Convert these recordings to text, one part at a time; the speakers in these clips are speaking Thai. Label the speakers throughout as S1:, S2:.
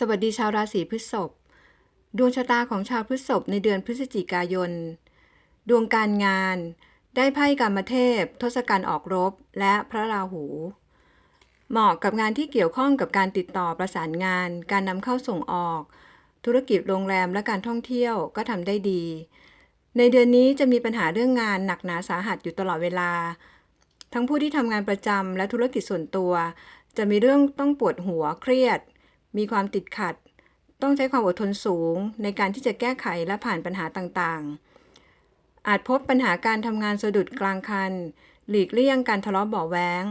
S1: สวัสดีชาวราศีพฤษภ ดวงชะตาของชาวพฤษภในเดือนพฤศจิกายน ดวงการงาน ได้ไพ่กรรมเทพ ทศกัณฐ์ออกรบ และพระราหู เหมาะกับงานที่เกี่ยวข้องกับการติดต่อประสานงาน การนำเข้าส่งออก ธุรกิจโรงแรมและการท่องเที่ยวก็ทำได้ดี ในเดือนนี้จะมีปัญหาเรื่องงานหนักหนาสาหัสอยู่ตลอดเวลา ทั้งผู้ที่ทำงานประจำและธุรกิจส่วนตัว จะมีเรื่องต้องปวดหัวเครียด มีความติดขัด ต้องใช้ความอดทนสูง ในการที่จะแก้ไขและผ่านปัญหาต่างๆ อาจพบปัญหาการทำงานสะดุดกลางคัน หลีกเลี่ยงการทะเลาะเบาแว้ง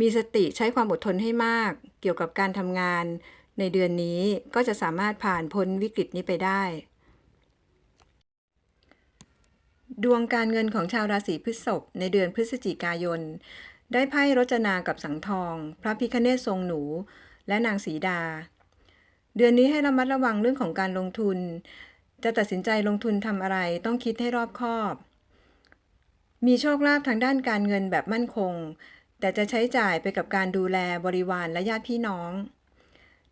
S1: มีสติใช้ความอดทนให้มาก เกี่ยวกับการทำงาน ในเดือนนี้ก็จะสามารถผ่านพ้นวิกฤตนี้ไปได้ ดวงการเงินของชาวราศีพฤษภในเดือนพฤศจิกายน ได้ไพ่รจนากับสังทอง พระพิคเนศทรงหนู และนางสีดา เดือนนี้ให้ระมัดระวังเรื่องของการลงทุน จะตัดสินใจลงทุนทำอะไรต้องคิดให้รอบคอบ มีโชคลาภทางด้านการเงินแบบมั่นคง แต่จะใช้จ่ายไปกับการดูแลบริวารและญาติพี่น้อง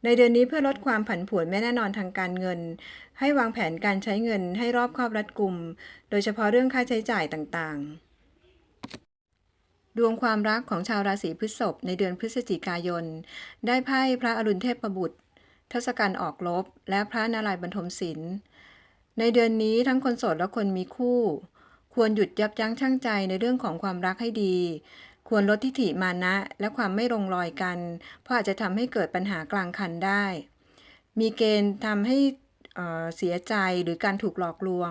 S1: ในเดือนนี้เพื่อลดความผันผวนไม่แน่นอนทางการเงิน ให้วางแผนการใช้เงินให้รอบคอบรัดกุม โดยเฉพาะเรื่องค่าใช้จ่ายต่างๆ ดวงความรักของชาวราศีพฤษภในเดือนพฤศจิกายน ได้ไพ่พระอรุณเทพบุตร ทศกัณฐ์ออกรบและพระนารายณ์บรรทมศิลป์ในเดือนนี้ทั้งคนโสดและคนมีคู่ ควรหยุดยับยั้งชั่งใจในเรื่องของความรักให้ดี ควรลดทิฐิมานะ และความไม่ลงรอยกัน เพราะอาจจะทำให้เกิดปัญหากลางคันได้ มีเกณฑ์ทำให้เเสียใจหรือการถูกหลอกลวง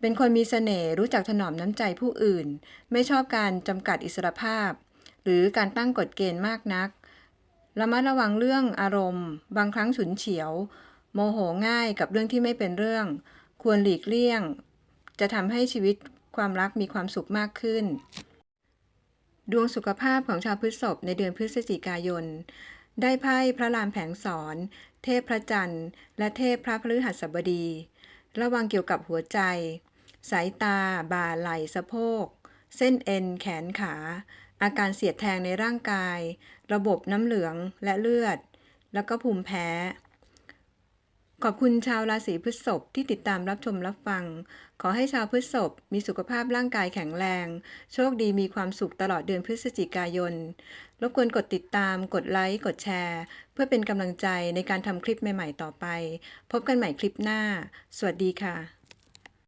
S1: เป็นคนมีเสน่ห์รู้จักถนอมน้ำใจผู้อื่น ไม่ชอบการจำกัดอิสรภาพ หรือการตั้งกฎเกณฑ์มากนักระมัดระวังเรื่องอารมณ์ บางครั้งฉุนเฉียว โมโหง่ายกับเรื่องที่ไม่เป็นเรื่อง ควรหลีกเลี่ยง จะทำให้ชีวิตความรักมีความสุขมากขึ้น ดวงสุขภาพของชาวพฤษภในเดือนพฤศจิกายน ได้ไพ่พระรามแผงสอน เทพพระจันทร์ และเทพพระพฤหัสบดี ระวังเกี่ยวกับหัวใจ สายตา บ่าไหล่สะโพก เส้นเอ็น แขนขา อาการเสียดแทงในร่างกาย ระบบน้ำเหลืองและเลือด แล้วก็ภูมิแพ้ ขอบคุณชาวราศีพฤษภที่ติดตามรับชมรับฟัง ขอให้ชาวพฤษภมีสุขภาพร่างกายแข็งแรง โชคดีมีความสุขตลอดเดือนพฤศจิกายน รบกวนกดติดตาม กดไลค์ กดแชร์ เพื่อเป็นกำลังใจในการทำคลิปใหม่ ๆ ต่อไป พบกันใหม่คลิปหน้า สวัสดีค่ะ